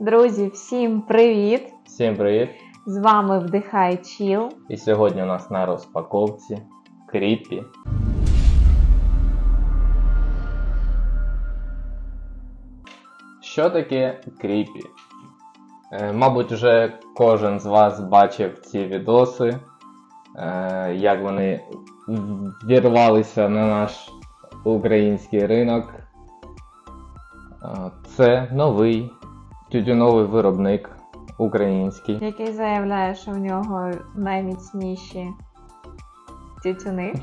Друзі, всім привіт! Всім привіт! З вами Вдихай Чіл. І сьогодні у нас на розпаковці кріпі. Що таке кріпі? Е, мабуть, вже кожен з вас бачив ці відоси, е, як вони вірвалися на наш український ринок. Е, Це новий тютюновий виробник український. який заявляє, що в нього найміцніші тютюни.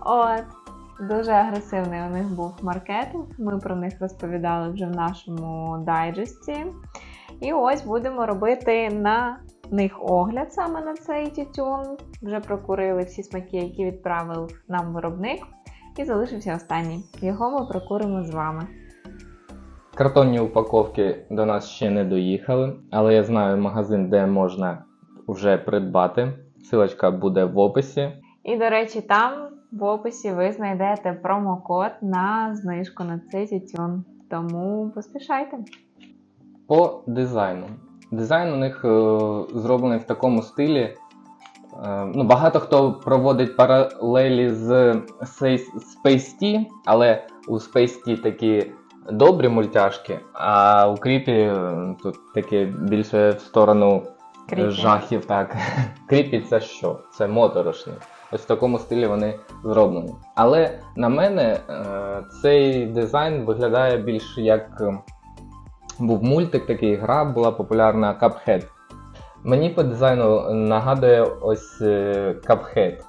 От. Дуже агресивний у них був маркетинг. Ми про них розповідали вже в нашому дайджесті. І ось будемо робити на них огляд саме на цей тютюн. Вже прокурили всі смаки, які відправив нам виробник. І залишився останній. Його ми прокуримо з вами. Картонні упаковки до нас ще не доїхали, але я знаю магазин, де можна вже придбати. Силочка буде в описі. І, до речі, там в описі ви знайдете промокод на знижку на цей тютюн. Тому поспішайте. По дизайну. Дизайн у них е, зроблений в такому стилі. Е, ну, багато хто проводить паралелі з Space Tea, але у Space Tea такі добрі мультяшки, а у Кріпі е, тут таке більше в сторону Кріпі. жахів. Так. Кріпі це що? Це моторошні. Ось в такому стилі вони зроблені. Але на мене е, цей дизайн виглядає більш як е, був мультик, такий гра була популярна Cuphead. Мені по дизайну нагадує ось е, Cuphead.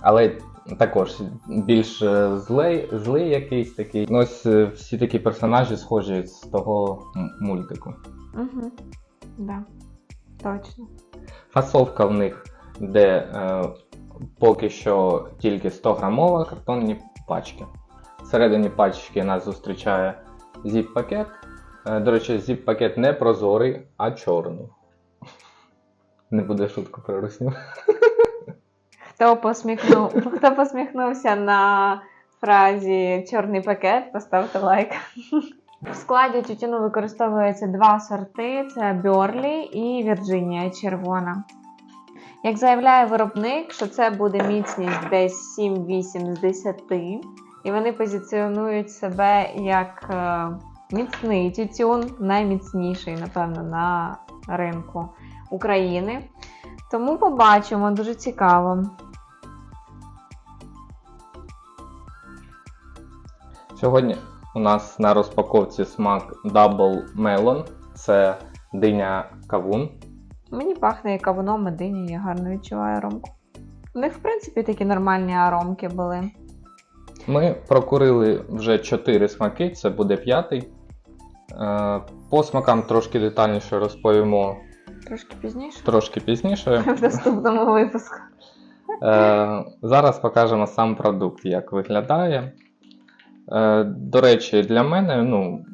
Але також більш е, злий, злий якийсь такий. Ну, ось е, всі такі персонажі схожі з того мультику. Угу. Да. Точно. Фасовка в них, де е, поки що тільки 100 грамова картонні пачки. Всередині пачки нас зустрічає зіп-пакет. Е, до речі, зіп-пакет не прозорий, а чорний. Не буде шутку про русню. Хто посміхнув, хто посміхнувся на фразі чорний пакет, поставте лайк. В складі тютюну використовується два сорти: це Бьорлі і Вірджинія червона. Як заявляє виробник, що це буде міцність десь 7-8 з 10, і вони позиціонують себе як е, міцний тютюн, найміцніший, напевно, на ринку України. Тому побачимо, дуже цікаво. Сьогодні у нас на розпаковці смак Double Melon. Це диня кавун. Мені пахне як кавуном і дині, я гарно відчуваю аромку. У них, в принципі, такі нормальні аромки були. Ми прокурили вже 4 смаки, це буде п'ятий. Е, По смакам трошки детальніше розповімо Трошки пізніше. трошки пізніше. В наступному випуску. Е, Зараз покажемо сам продукт, як виглядає. Е, До речі, для мене ну,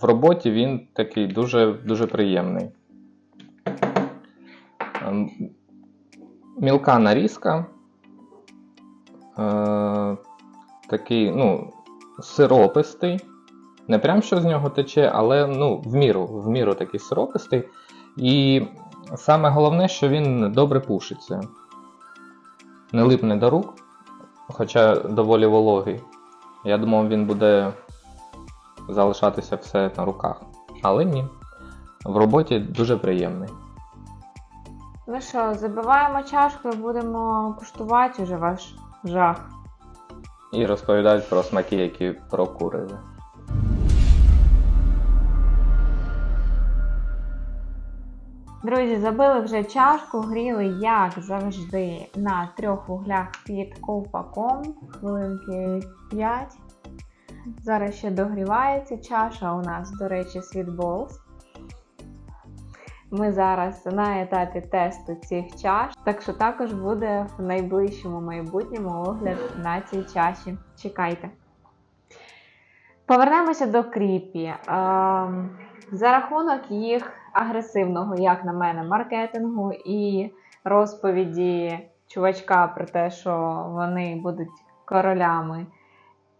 в роботі він такий дуже, дуже приємний. Ем, Мілка нарізка. Е, Такий, ну, сиропистий. Не прям що з нього тече, але ну, в міру, в міру такий сиропистий. І саме головне, що він добре пушиться. Не липне до рук, хоча доволі вологий. Я думав, він буде залишатися все на руках. Але ні. В роботі дуже приємний. Ну що, забиваємо чашку і будемо куштувати уже ваш жах. І розповідають про смаки, які прокурили. Друзі, забили вже чашку, гріли, як завжди, на трьох вуглях під ковпаком, хвилинки 5. Зараз ще догрівається чаша у нас, до речі, Sweet Balls. Ми зараз на етапі тесту цих чаш, так що також буде в найближчому майбутньому огляд на цій чаші. Чекайте. Повернемося до кріпі. Ем, за рахунок їх агресивного, як на мене, маркетингу і розповіді чувачка про те, що вони будуть королями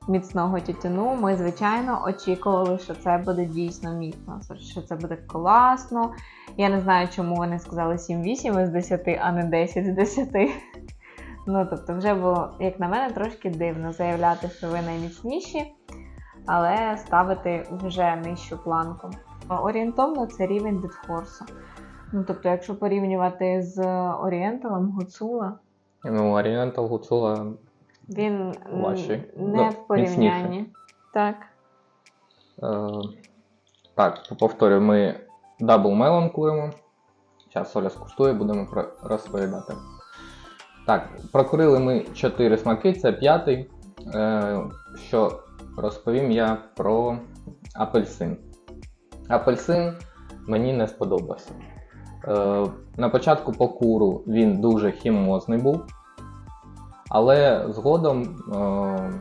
міцного тютюну, ми, звичайно, очікували, що це буде дійсно міцно, що це буде класно. Я не знаю, чому вони сказали 7-8 із 10, а не 10 з 10. Ну, тобто, вже було, як на мене, трошки дивно заявляти, що ви найміцніші, але ставити вже нижчу планку. Орієнтовно це рівень дедфорсу. Ну, тобто, якщо порівнювати з Орієнталом Гуцула, Ну, Oriental Гуцула він Важчий. не Ну, в порівнянні. Так. Е, так, повторюю, ми Double Melon куримо. Зараз Оля скуштує, будемо розповідати. Так, прокурили ми 4 смаки, це п'ятий. Е, що розповім я про апельсин. Апельсин мені не сподобався. Е, на початку по куру він дуже хімозний був, але згодом е,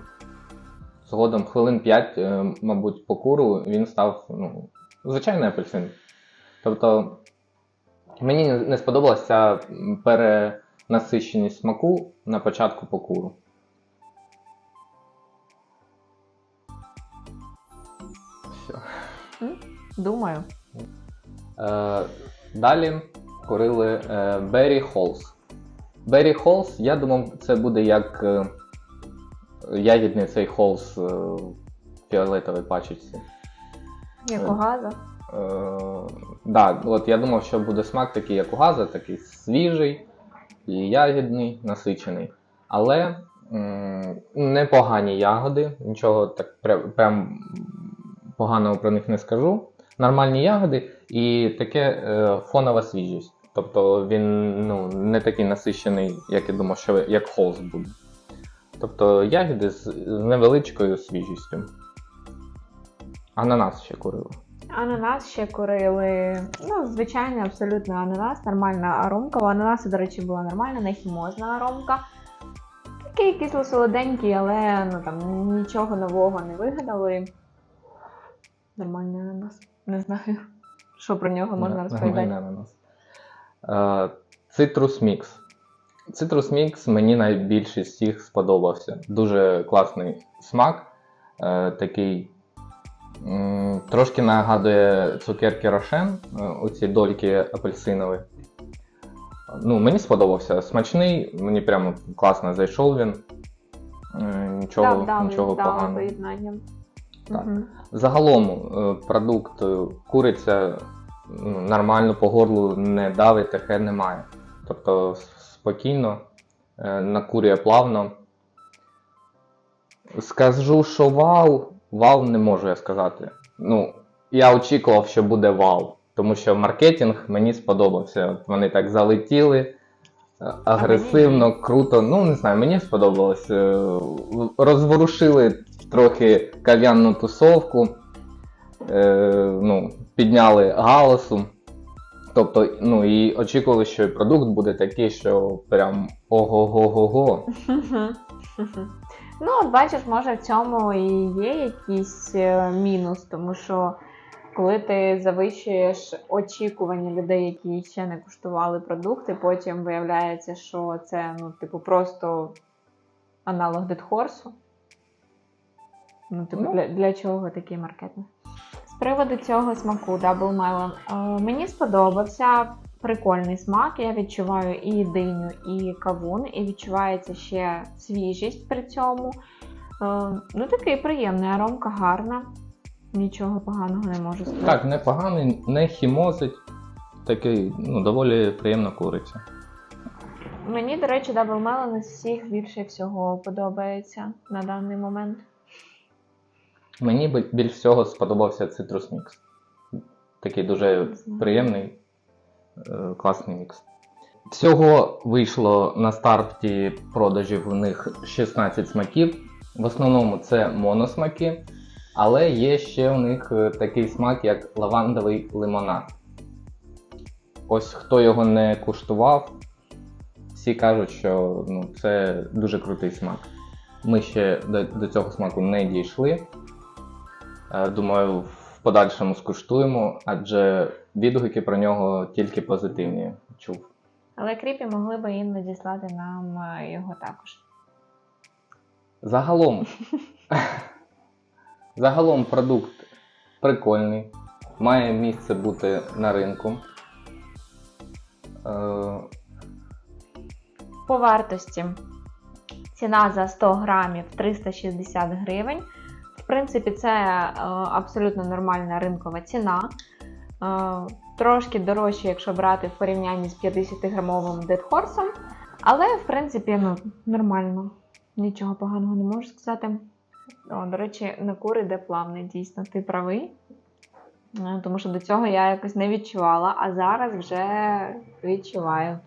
Згодом хвилин 5, е, мабуть, по куру він став ну, звичайний апельсин. Тобто мені не- сподобалася перенасиченість смаку на початку по куру. Думаю. Е, далі курили е, Berry Halls. Berry Halls, я думав, це буде як е, ягідний цей Halls е, в фіолетовій пачечці. Як Е. у газа. Е, да, от я думав, що буде смак такий, як у газа, такий свіжий і ягідний, насичений. Але м, непогані ягоди, нічого так прям поганого про них не скажу. Нормальні ягоди і таке е, фонова свіжість. Тобто він ну, не такий насичений, як я думав, що як холст буде. Тобто ягоди з, з невеличкою свіжістю. Ананас ще курили. Ананас ще курили. Ну, звичайний абсолютно ананас, нормальна аромка. У ананасу, до речі, була нормальна, не хімозна аромка. Такий кисло-солоденький, але ну, там, нічого нового не вигадали. Нормальний ананас. Не знаю, що про нього можна Да, розповідати. Е, Citrus Mix. Citrus Mix мені найбільше з всіх сподобався. Дуже класний смак. Е, такий трошки нагадує цукерки Рошен, е, оці дольки апельсинові. Ну, мені сподобався. Смачний, мені прямо класно зайшов він. Нічого, Дав- дав- нічого дав поганого. Так. Мгм. Загалом е, продукт е, куриця ну, нормально по горлу не давить, таке немає. Тобто спокійно, е, накурює плавно. Скажу, що вау, вау не можу я сказати. Ну, я очікував, що буде вау, тому що маркетинг мені сподобався. Вони так залетіли. Агресивно, круто. Ну, не знаю, мені сподобалось. Е, Розворушили трохи кав'янну тусовку, е, ну, підняли галасу. Тобто, ну і очікували, що і продукт буде такий, що прям ого-го-го-го. Ну, от бачиш, може в цьому і є якийсь е, мінус, тому що коли ти завищуєш очікування людей, які ще не куштували продукти, потім виявляється, що це ну, типу, просто аналог дедхорсу. Ну, типу, Ну. для, для чого такий маркетинг? З приводу цього смаку Double Melon, е, мені сподобався прикольний смак. Я відчуваю і диню, і кавун, і відчувається ще свіжість при цьому. Е, ну, такий приємний, аромка гарна. Нічого поганого не можу сказати. Так, непоганий, не хімозить. Такий, ну, доволі приємна куриця. Мені, до речі, Double Melon із всіх більше всього подобається на даний момент. Мені більш всього сподобався Citrus Mix. Такий дуже приємний, е, класний мікс. Всього вийшло на старті продажів у них 16 смаків. В основному це моносмаки, але є ще у них е, такий смак, як лавандовий лимонад. Ось хто його не куштував, всі кажуть, що ну, це дуже крутий смак. Ми ще до, до цього смаку не дійшли. Е, Думаю, в подальшому скуштуємо, адже відгуки про нього тільки позитивні чув. Але кріпі могли би і надіслати нам е, його також. Загалом, Загалом продукт прикольний, має місце бути на ринку. Е, По вартості ціна за 100 грамів 360 гривень. В принципі, це е, абсолютно нормальна ринкова ціна. Е, трошки дорожче, якщо брати в порівнянні з 50-грамовим Dead Horse. Але, в принципі, ну, нормально. Нічого поганого не можу сказати. О, до речі, на кур іде плавний, дійсно, ти правий. Е, Тому що до цього я якось не відчувала, а зараз вже відчуваю.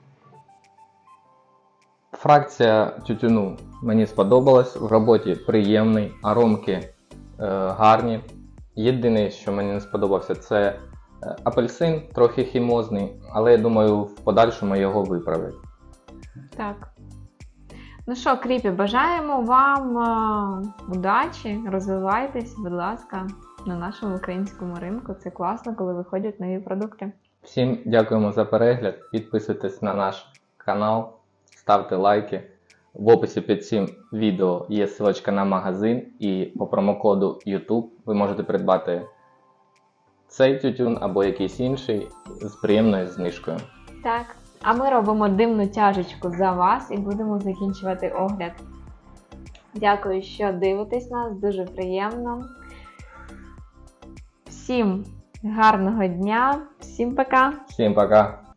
Фракція тютюну мені сподобалась, в роботі приємний, аромки е, гарні. Єдине, що мені не сподобався, це е, апельсин, трохи хімозний, але я думаю, в подальшому його виправлять. Так. Ну що, Кріпі, бажаємо вам е, удачі, розвивайтесь, будь ласка, на нашому українському ринку. Це класно, коли виходять нові продукти. Всім дякуємо за перегляд. Підписуйтесь на наш канал, ставте лайки. В описі під цим відео є ссылочка на магазин, і по промокоду YouTube ви можете придбати цей тютюн або якийсь інший з приємною знижкою. Так. А ми робимо димну тяжечку за вас і будемо закінчувати огляд. Дякую, що дивитесь нас, дуже приємно. Всім гарного дня, всім пока! Всім пока!